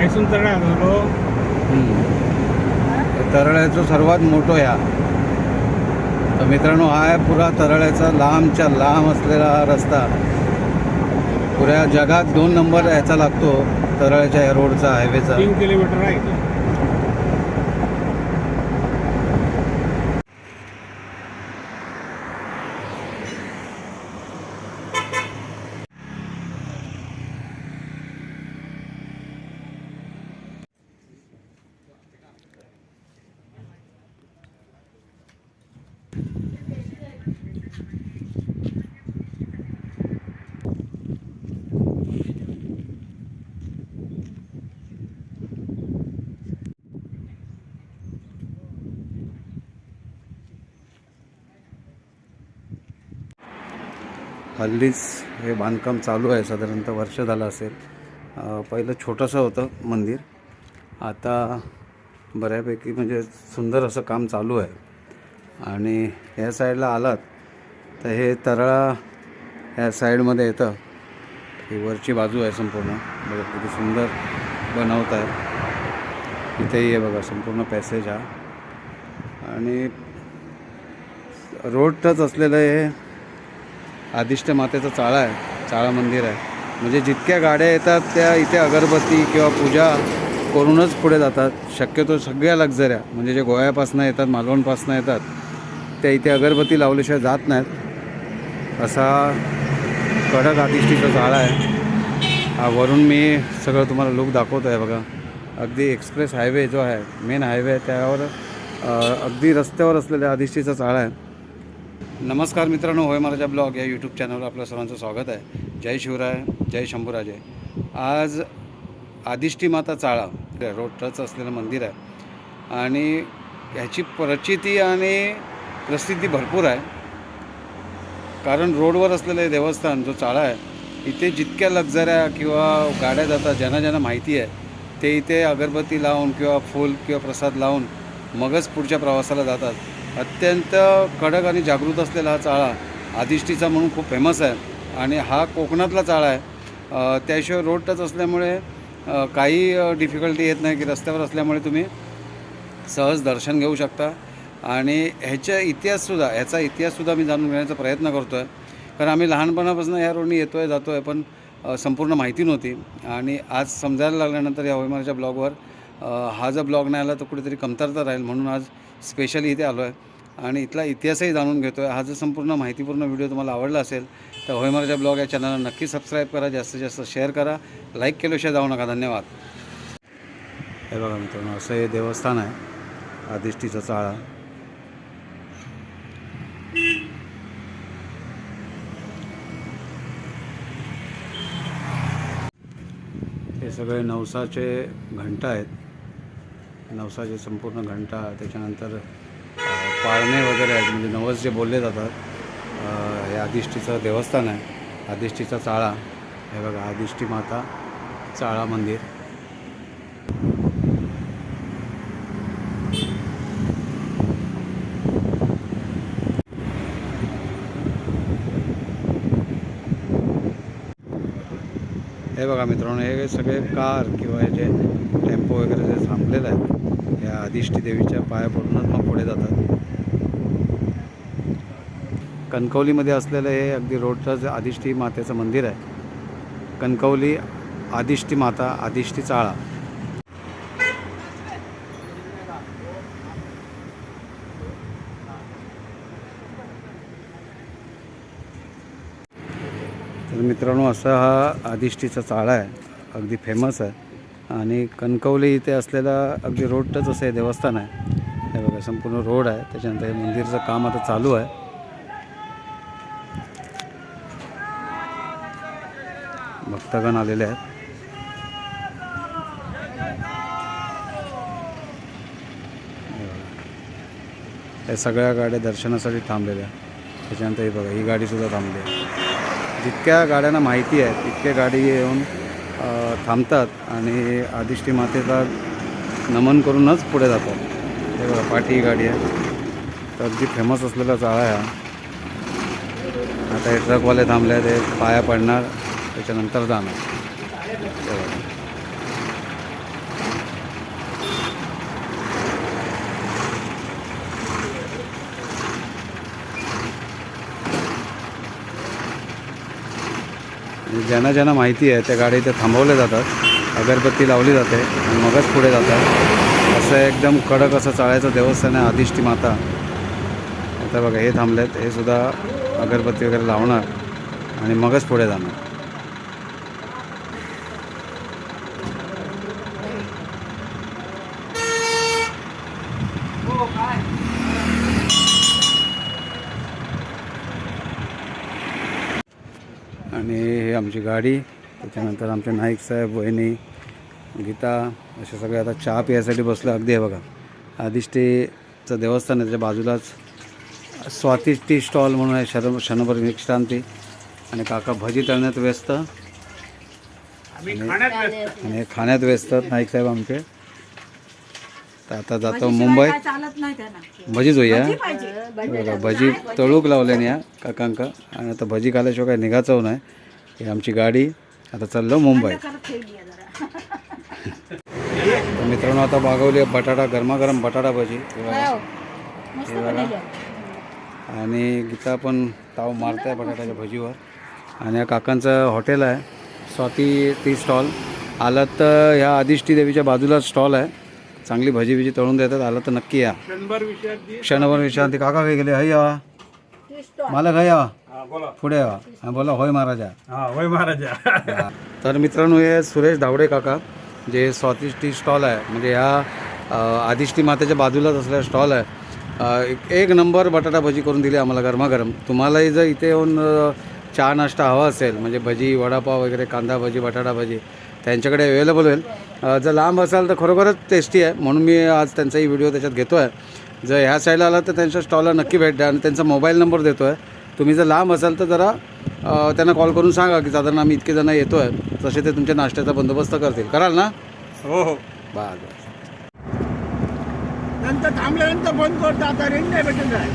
हैसून तळा तरळ्याचं सर्वात मोठं ह्या तर मित्रांनो हा आहे पुरा तरळ्याचा लांबच्या लांब असलेला हा रस्ता. पुऱ्या जगात दोन नंबर ह्याचा लागतो तरळ्याच्या या रोडचा हायवेचा तीन किलोमीटर आहे हल्लीच हे बांधकाम चालू आहे साधारणतः वर्ष झालं असेल. पहिलं छोटंसं होतं मंदिर. आता बऱ्यापैकी म्हणजे सुंदर असं काम चालू आहे. आणि ह्या साईडला आलात तर हे तरळा ह्या साईडमध्ये येतं. ही वरची बाजू आहे संपूर्ण. बघा किती सुंदर बनवत आहे. इथेही आहे बघा संपूर्ण पॅसेज हा. आणि रोडटच असलेलं हे आदिष्ट मातेचा चाळा आहे चाळा मंदिर आहे. म्हणजे जितक्या गाड्या येतात त्या इथे अगरबत्ती किंवा पूजा करूनच पुढे जातात. शक्यतो सगळ्या लक्झऱ्या म्हणजे जे गोव्यापासनं येतात मालवणपासनं येतात त्या इथे अगरबत्ती लावल्याशिवाय जात नाहीत. असा कडक आदिष्टीचा चाळा आहे. हा वरून मी सगळं तुम्हाला लुक दाखवतो आहे बघा. अगदी एक्सप्रेस हायवे जो आहे मेन हायवे आहे त्यावर अगदी रस्त्यावर असलेल्या आदिष्टीचा चाळा आहे. नमस्कार मित्रांनो होय महाराजा ब्लॉग या यूट्यूब चॅनलवर आपल्या सर्वांचं स्वागत आहे. जय शिवराय जय शंभूराजे. आज आदिष्टी माता चाळा रोड टच असलेलं मंदिर आहे. आणि ह्याची प्रचिती आणि प्रसिद्धी भरपूर आहे. कारण रोडवर असलेलं हे देवस्थान जो चाळा आहे इथे जितक्या लक्झऱ्या किंवा गाड्या जातात ज्यांना ज्यांना माहिती आहे ते इथे अगरबत्ती लावून किंवा फूल किंवा प्रसाद लावून मगच पुढच्या प्रवासाला जातात. अत्यंत कडक आणि जागृत असलेला हा चाळा आदिष्टीचा म्हणून खूप फेमस आहे. आणि हा कोकणातला चाळा आहे. त्याशिवाय रोड टच असल्यामुळे काही डिफिकल्टी येत नाही की रस्त्यावर असल्यामुळे तुम्ही सहज दर्शन घेऊ शकता. आणि ह्याच्या इतिहाससुद्धा ह्याचा इतिहाससुद्धा मी जाणून घेण्याचा प्रयत्न करतो आहे कारण आम्ही लहानपणापासून ह्या रोडनी येतो आहे जातो आहे पण संपूर्ण माहिती नव्हती. आणि आज समजायला लागल्यानंतर या होयमारच्या ब्लॉगवर हा जर ब्लॉग नाही आला तर कुठेतरी कमतरता राहील. म्हणून आज स्पेशली इथे आलो आहे. आणि इथला इतिहासही जाणून घेतो आहे हा जर संपूर्ण माहितीपूर्ण व्हिडिओ तुम्हाला आवडला असेल तर होयमारच्या ब्लॉग या चॅनलला नक्की सबस्क्राईब करा. जास्तीत जास्त शेअर करा. लाईक केल्याशिवाय जाऊ नका. धन्यवाद. हे बघा मित्रांनो असं हे देवस्थान आहे. आदिष्टीचा चाळा. हे सगळे नवसाचे घंटा आहेत. नवसाचे संपूर्ण घंटा त्याच्यानंतर पाळणे वगैरे आहेत. म्हणजे नवस जे बोलले जातात हे आदिष्टीचं देवस्थान आहे. आदिष्टीचा चाळा. हे बघा आदिष्टी माता चाळा मंदिर. हे बघा मित्रांनो हे सगळे कार किंवा हे जे टेम्पो वगैरे जे थांबलेलं आहे त्या अधिष्ठी देवीच्या पाया पडूनच मग पुढे जातात. कणकवलीमध्ये असलेलं हे अगदी रोडचं आदिष्टी मातेचं मंदिर आहे. कणकवली आदिष्टी माता आदिष्टी चाळा. तर मित्रांनो असा हा आदिष्टीचा चाळा आहे. अगदी फेमस आहे. आणि कणकवली इथे असलेला अगदी रोड टच असं हे देवस्थान आहे. हे बघा संपूर्ण रोड आहे. त्याच्यानंतर हे मंदिरचं काम आता चालू आहे. भक्तगण आलेले आहेत. या सगळ्या गाड्या दर्शनासाठी थांबलेल्या त्याच्यानंतर हे बघा ही गाडीसुद्धा थांबली आहे. जितक्या गाड्यांना माहिती आहे तितक्या गाडी येऊन थांबतात आणि आदिष्टी मातेला नमन करूनच पुढे जातात. हे बघा पाठी गाडी आहे. तर अगदी फेमस असलेला चाळा आहे आता हे ट्रकवाले थांबले आहेत, ते पाया पडणार त्याच्यानंतर जाणार. म्हणजे ज्यांना ज्यांना माहिती आहे त्या गाड्या इथे थांबवल्या जातात. अगरबत्ती लावली जाते आणि मगच पुढे जातात. असं एकदम कडक असं चाळायचं देवस्थान आहे आदिष्टी माता. आता बघा हे थांबलेत. हे सुद्धा अगरबत्ती वगैरे लावणार आणि मगच पुढे जाणार. हो, आणि हे आमची गाडी त्याच्यानंतर आमचे नाईक साहेब वहिनी गीता असे सगळे आता चहा पियासाठी बसलो अगदी आहे बघा आदिष्टीचं देवस्थान आहे त्याच्या बाजूलाच स्वाती टी स्टॉल म्हणून आहे शर शनभर विश्रांती आणि काका भजी तळण्यात व्यस्त. आणि हे खाण्यात व्यस्त नाईक साहेब आमचे. तर आता जातो मुंबई. काय चालत नाही त्यांना. भजीच होईया पाहिजे. बघा भजी तळूक लावल्याने या काकांका. आणि आता भजी खाल्याशिवाय काय निघायचं नाही. ही आमची गाडी. आता चाललो मुंबई. आहे मित्रांनो आता मागवली आहे बटाटा गरमागरम बटाटा भजी. आणि गीता पण ताव मारताय बटाट्याच्या भजीवर. आणि या काकांचं हॉटेल आहे. Swati tea stall. आलात तर ह्या आदिष्टी देवीच्या बाजूलाच स्टॉल आहे. चांगली भजी बिजी तळून देतात आलं तर नक्की या. क्षणभर विश्रांती. काका काय गेले हय. यावा मला काय यावा हा पुढे यावा हा बोला होय महाराजा. हा वय महाराजा. तर मित्रांनो हे सुरेश धावडे काका जे स्वाती टी स्टॉल आहे म्हणजे ह्या आदिष्टी मातेच्या बाजूलाच असलेला स्टॉल आहे. एक- एक नंबर बटाटा भजी करून दिली आम्हाला गरमागरम. तुम्हालाही जर इथे येऊन चहा नाश्ता हवा असेल म्हणजे भजी वडापाव वगैरे कांदा भजी बटाटा भजी त्यांच्याकडे अवेलेबल होईल. जर लांब असाल तर खरोखरच टेस्टी आहे. म्हणून मी आज त्यांचाही व्हिडिओ त्याच्यात घेतो आहे जर ह्या साईडला आला तर त्यांच्या स्टॉलला नक्की भेट द्या आणि त्यांचा मोबाईल नंबर देतो आहे तुम्ही जर लांब असाल तर जरा त्यांना कॉल करून सांगा की साधारण आम्ही इतके जण येतो आहे तसे ते तुमच्या नाश्त्याचा बंदोबस्त करतील. कराल ना? हो हो. बस नंतर थांबल्यानंतर बंद करतो. आता रेंज नाही भेटत आहे